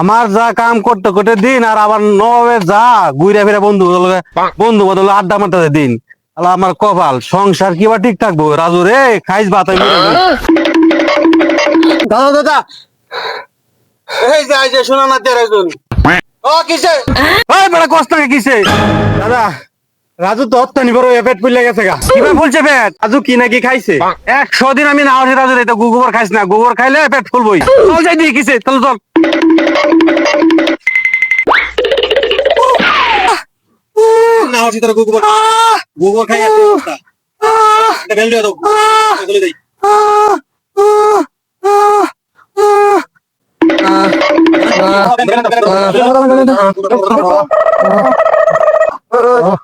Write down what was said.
আমার যা কাম করতে করতে দিন আর আবার নবাবে যা ঘুরে ফিরে বন্ধু বন্ধু বদলে আড্ডা মারতে দিন। আল্লাহ আমার কপাল সংসার কিবা ঠিক থাকব? রাজু রে খাইস ভাত মরে দাদা দাদা। এই যে এই যে শোনা না তেরে একজন। ও কিসে? ওই বড় কষ্ট কিসে? দাদা রাজু তো হত্যা নিবার পেট ফুলে গেছে গা। কিবা ফুলছে পেট? রাজু কি নাকি খাইছে? একশো দিন আমি না রাজু রে তো গোবর খাইছ না। গোবর খাইলে পেট ফুলবই। চল যাই দিয়ে কিসে চল চল। না হচ্ছে তোর গোবর গোবর খাই আছে অবস্থা এটা বেল দিয়ে দাও এগুলো দেই ওজা